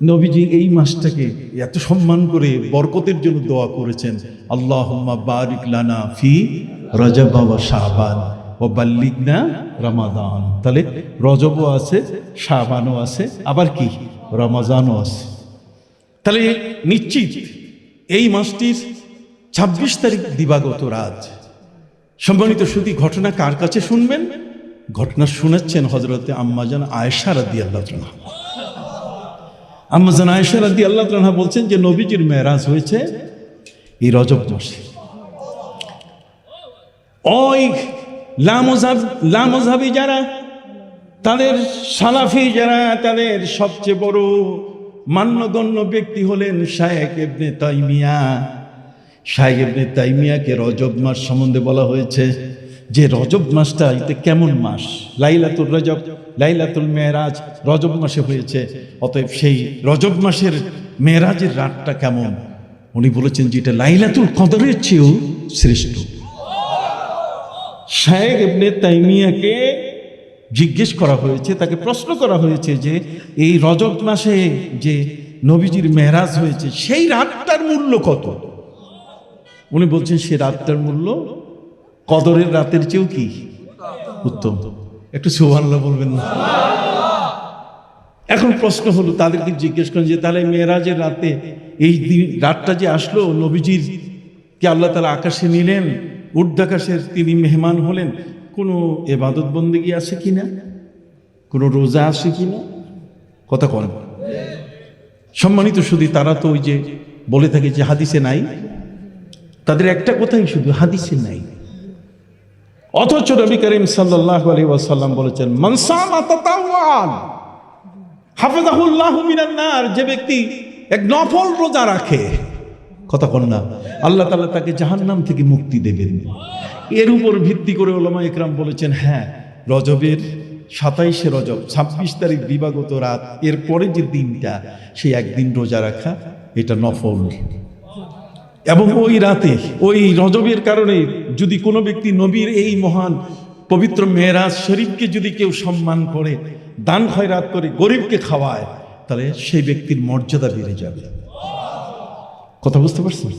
নবীজি এই মাসটাকে এত সম্মান করে বরকতের জন্য দোয়া করেছেন। আল্লাহ বারিক লানা ফি রজব বাবা শাহবান ও বাল্লিগনা রমাদান। তাহলে রজবও আছে শাহবানও আছে, আবার কি? রমাজানও আছে। তাহলে নিশ্চিত এই মাসটির ছাব্বিশ তারিখ দিবাগত রাত। সম্মানিত শুধু ঘটনা কার কাছে শুনবেন? ঘটনা শোনাচ্ছেন হজরতে আম্মাজান আয়েশা রাদি আম্মাজান আয়েশা রাদি আল্লাহ তালা বলছেন যে নবীজির মেরাজ হয়েছে এই রজব মাসে। ওই লামজাব, লামজাবি যারা, তাদের সালাফি যারা, তাদের সবচেয়ে বড় মান্যগণ্য ব্যক্তি হলেন শায়েক এবনে তাইমিয়া। শায়েক এবনে তাইমিয়াকে রজব মাস সম্বন্ধে বলা হয়েছে। যে রজব মাসটা এতে কেমন মাস? লাইলাতুল রজব, লাইলাতুল মেয়েরাজ রজব মাসে হয়েছে। অতএব সেই রজব মাসের মেয়েরাজের রাতটা কেমন? উনি বলেছেন যে এটা লাইলাতুল কদরের চেয়েও শ্রেষ্ঠ। শায়েক ইবনে তাইমিয়াকে জিজ্ঞেস করা হয়েছে, তাকে প্রশ্ন করা হয়েছে যে এই রজব মাসে যে নবীজির মেহরাজ হয়েছে, সেই রাতটার মূল্য কত? উনি বলছেন সেই রাতটার মূল্য কদরের রাতের চেয়েও কি উত্তম? একটু সুবহানাল্লাহ বলবেন না? এখন প্রশ্ন হলো, তাদেরকে জিজ্ঞেস করেন যে, তাহলে মেয়েরাজের রাতে এই দিন, রাতটা যে আসলো, নবীজির কি আল্লাহ তালা আকাশে নিলেন? ঊর্ধ্বাকাশের তিনি মেহমান হলেন। কোনো এবাদত বন্দেগী আছে কি না কোনো রোজা আছে কি না কথা কন। সম্মানিত শুধু তারা তো ওই যে বলে থাকে যে, হাদিসে নাই। তাদের একটা কথাই শুধু, হাদিসে নাই। অথচ নবী করিম সাল্লাহ আলী ওয়াসাল্লাম বলেছেন মনসামা হাফেজাহুল্লাহ মিনান্নার যে ব্যক্তি এক নফল রোজা রাখে। কথা কন না, আল্লাহ তালা তাকে জাহান্নাম থেকে মুক্তি দেবেন। এর উপর ভিত্তি করে ওলামা একরাম বলেছেন হ্যাঁ রজবের সাতাইশে রজব, ছাব্বিশ তারিখ দিবাগত রাত, এর পরে যে দিনটা, সেই একদিন রোজা রাখা, এটা নফল। এবং ওই রাতে, ওই রজবের কারণে যদি কোনো ব্যক্তি নবীর এই মহান পবিত্র মেয়েরাজ শরীফকে যদি কেউ সম্মান করে, দান খয়রাত করে, গরিবকে খাওয়ায়, তাহলে সেই ব্যক্তির মর্যাদা বেড়ে যাবে। কথা বুঝতে পারছেন?